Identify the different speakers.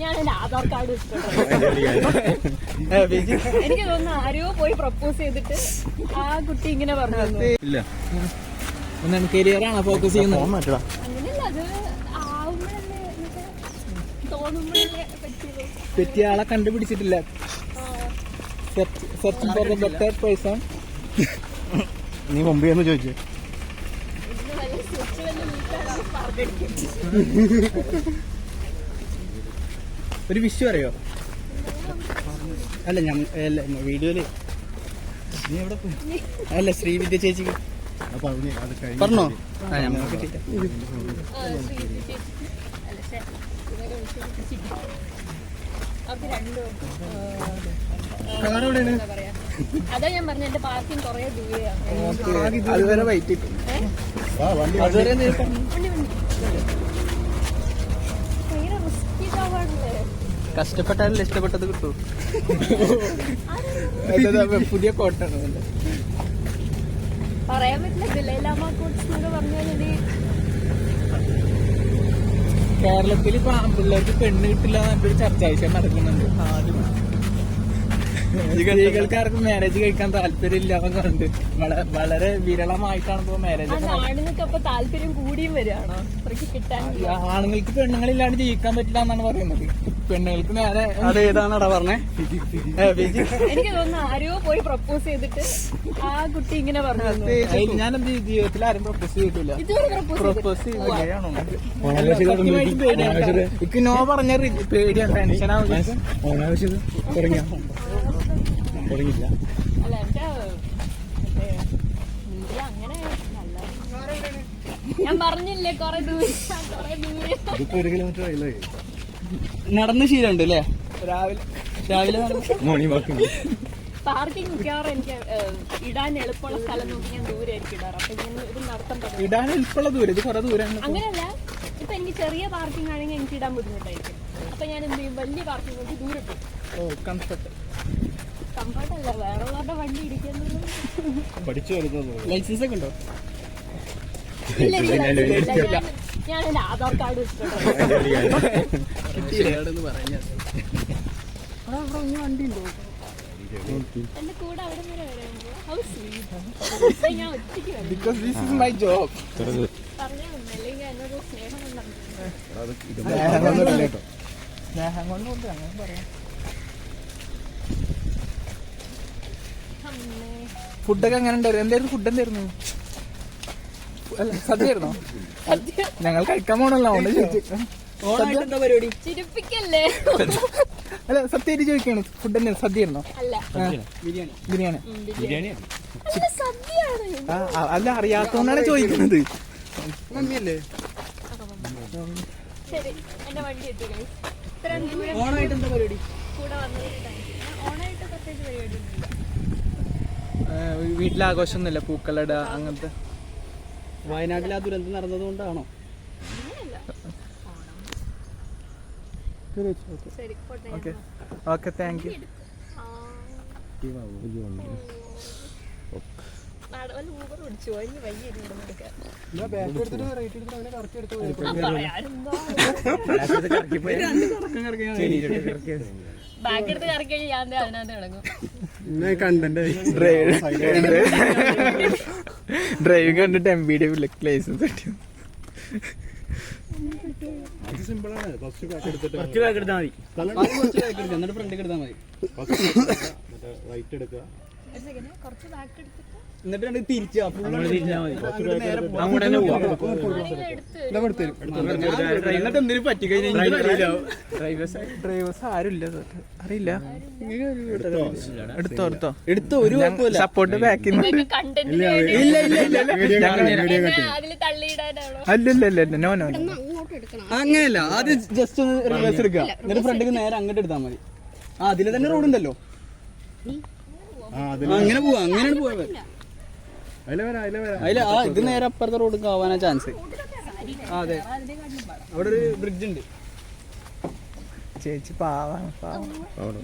Speaker 1: ഞാൻ- എന്റെ ആധാർ കാർഡ് എനിക്ക് തോന്നുന്നു ആരോ പോയി പ്രപ്പോസ് ചെയ്തിട്ട് ആ കുട്ടി ഇങ്ങനെ പറഞ്ഞു.
Speaker 2: ഇല്ല. കരിയറാണോ ഫോക്കസ് ചെയ്യുന്നത്.
Speaker 1: അങ്ങനെയല്ല അത് ആവുമ്പോഴല്ലേ തോന്നുമ്പോഴല്ലേ
Speaker 2: പറ്റിയ ആളെ കണ്ടുപിടിച്ചിട്ടില്ല. Searching for the better person
Speaker 3: നീ മുമ്പ് എന്ന് ചോദിച്ചു.
Speaker 2: ഒരു വിഷു അറിയോ? അല്ല ഞാൻ അല്ല വീഡിയോയിൽ.
Speaker 3: നീ എവിടെ പോയി?
Speaker 2: അല്ല ശ്രീവിദ്യ ചേച്ചിക്ക്.
Speaker 3: കഴിഞ്ഞ്
Speaker 2: പറഞ്ഞോ?
Speaker 1: അതാ ഞാൻ പറഞ്ഞ എന്റെ പാർക്കിംഗ് കൊറേ ദൂരെയാണ്
Speaker 2: അതുവരെ വൈറ്റ് കഷ്ടപ്പെട്ടാലല്ലേ ഇഷ്ടപ്പെട്ടത് കിട്ടൂ. പുതിയ കോട്ടാണ്.
Speaker 1: പറയാൻ പറ്റില്ല ദിലൈലാമ കോട്സ് എന്നൊക്കെ പറഞ്ഞാൽ ഇത്
Speaker 2: കേരളത്തിൽ ഇപ്പൊ ആൺപിള്ളേർക്ക് പെണ്ണ് കിട്ടില്ല എന്നൊരു ചർച്ച ആവശ്യം നടക്കുന്നുണ്ട് സ്ത്രീകൾക്കാർക്കും മാരേജ് കഴിക്കാൻ താല്പര്യമില്ല അവൻ കണ്ട് വളരെ വിരളമായിട്ടാണ് ഇപ്പൊ മാരേജ്
Speaker 1: ആണുങ്ങൾക്ക് അപ്പൊ താല്പര്യം കൂടിയും വരികയാണോ?
Speaker 2: ആണുങ്ങൾക്ക് പെണ്ണുങ്ങളില്ലാണ്ട് ജീവിക്കാൻ പറ്റില്ല എന്നാണ് പറയുന്നത്. പെണ്ണുങ്ങൾക്ക് നേരെ
Speaker 3: അത് ഏതാണടാ പറഞ്ഞേ?
Speaker 1: എനിക്ക് തോന്നുന്നു ആരോ പോയി പ്രപ്പോസ് ചെയ്തിട്ട് ആ കുട്ടി ഇങ്ങനെ പറഞ്ഞു.
Speaker 2: ഞാൻ ജീവിതത്തിൽ ആരും പ്രപ്പോസ് ചെയ്തിട്ടില്ല.
Speaker 1: ഇതുവരെ പ്രപ്പോസ്
Speaker 2: പ്രപ്പോസ് ഇക്ക് നോ പറഞ്ഞ പേടിയാണ് ടെൻഷനാവും.
Speaker 3: തുടങ്ങിയില്ല
Speaker 1: അല്ല എന്റെ അങ്ങനെ ഞാൻ പറഞ്ഞില്ലേ കൊറേ ദൂരെ കൊറേ ദൂരെ.
Speaker 3: ഇതിപ്പോ ഒരു കിലോമീറ്റർ ആയില്ലേ
Speaker 2: നടന്ന് ശീലമുണ്ട് അല്ലേ രാവിലെ രാവിലെ
Speaker 3: മോർണിംഗ് വാക്ക്
Speaker 1: പാർക്കിംഗ് മിക്കവാറും എനിക്ക് ഇടാൻ എളുപ്പമുള്ള സ്ഥലം നോക്കി ഞാൻ ദൂരെ ആയിരിക്കും ഇടാറ്. അപ്പൊ ഞാൻ ഒരു നടത്തം തുടങ്ങി.
Speaker 2: ഇടാൻ എളുപ്പമുള്ള ദൂരം ഇത് കുറെ ദൂരം
Speaker 1: അങ്ങനെയല്ല ഇപ്പൊ എനിക്ക് ചെറിയ പാർക്കിംഗ് ആണെങ്കിൽ എനിക്ക് ഇടാൻ ബുദ്ധിമുട്ടായിരിക്കും. അപ്പൊ ഞാൻ എന്ത് ചെയ്യും? വലിയ പാർക്കിംഗ് നോക്കി ദൂരെ പോകും.
Speaker 2: ഓ കംഫർട്ട്
Speaker 1: കംഫർട്ട് അല്ല വേറെ വണ്ടി ഇടിക്കുന്നത്
Speaker 3: പഠിച്ചു വരുന്നത്.
Speaker 2: ലൈസൻസ് ഒക്കെ ഉണ്ടോ.
Speaker 1: ഞാൻ- എന്റെ ആധാർ കാർഡ്
Speaker 2: വണ്ടി ഉണ്ടോ
Speaker 1: എന്റെ കൂടെ അവിടെ വരെ വരാമോ ഹൗ സ്വീറ്റ് ഞാൻ ഒറ്റയ്ക്ക് വരും.
Speaker 2: Because this is my job
Speaker 1: അല്ലെങ്കിൽ എന്നൊരു സ്നേഹം
Speaker 2: കൊണ്ട്. കൊണ്ട് അങ്ങനെ പറയാം. ഫുഡൊക്കെ അങ്ങനെ ഉണ്ടായിരുന്നു? എന്തായിരുന്നു ഫുഡ് എന്തായിരുന്നു? അല്ല സദ്യയായിരുന്നോ?
Speaker 1: ആയിരുന്നോ
Speaker 2: ഞങ്ങൾ കഴിക്കാൻ പോണല്ലോ അതുകൊണ്ട് ചോദിച്ചു. എന്താ പരിപാടി?
Speaker 1: ചിരിപ്പിക്കല്ലേ?
Speaker 2: അല്ല സത്യമായിട്ട് ചോദിക്കാണ് ഫുഡ് തന്നെ സദ്യയായിരുന്നോ?
Speaker 1: അല്ല.
Speaker 2: ബിരിയാണി. ബിരിയാണി.
Speaker 1: ബിരിയാണി അല്ല
Speaker 2: അറിയാത്തോണ്ടാണ് ചോദിക്കുന്നത്. മമ്മിയല്ലേ. ഓണായിട്ട് എന്താ പരിപാടി?
Speaker 1: ഓണായിട്ട് പ്രത്യേകിച്ച് പരിപാടി
Speaker 2: വീട്ടിൽ ആഘോഷമൊന്നുമില്ല പൂക്കളട അങ്ങനത്തെ.
Speaker 3: വയനാട്ടിൽ ആ ദുരന്തം നടന്നത് കൊണ്ടാണോ
Speaker 2: ഓക്കെ. Thank you. ഡ്രൈവിംഗ് കണ്ടിട്ട് എം ബി ഡി ലൈസൻസ് കിട്ടി.
Speaker 3: എന്നിട്ട് ഫ്രണ്ട് എടുത്താൽ മതി. റൈറ്റ് എടുക്കുക.
Speaker 1: ഒരു സെക്കൻഡ് കുറച്ച് ബാക്ക് എടുത്തിട്ട്
Speaker 2: എന്നിട്ട് രണ്ട് തിരിച്ചാ എന്നിട്ട് എന്തിനും പറ്റി? ഡ്രൈവേഴ്സ് ആരുമില്ല. അറിയില്ല. എടുത്തോ? എടുത്തോ എടുത്തോ. ഒരു സപ്പോർട്ട് അല്ലല്ല അല്ല നോ നോ
Speaker 4: അങ്ങനെയല്ല. ആദ്യം ജസ്റ്റ് ഒന്ന് റിവേഴ്സ് എടുക്കുക. എന്നിട്ട് ഫ്രണ്ടിക്ക് നേരെ അങ്ങോട്ട് എടുത്താൽ മതി. ആ അതിലെ തന്നെ റോഡ് ഉണ്ടല്ലോ. അങ്ങനെ പോവാ അങ്ങനെ പോവാ
Speaker 3: അതിലെ
Speaker 4: ആ ഇത് നേരെ അപ്പുറത്തെ റോഡ് ആവാനാ ചാൻസ് അതെ. അവിടെ ഒരു ബ്രിഡ്ജ് ഉണ്ട്.
Speaker 2: ചേച്ചി പാവാണ് പാവം
Speaker 3: അവിടെ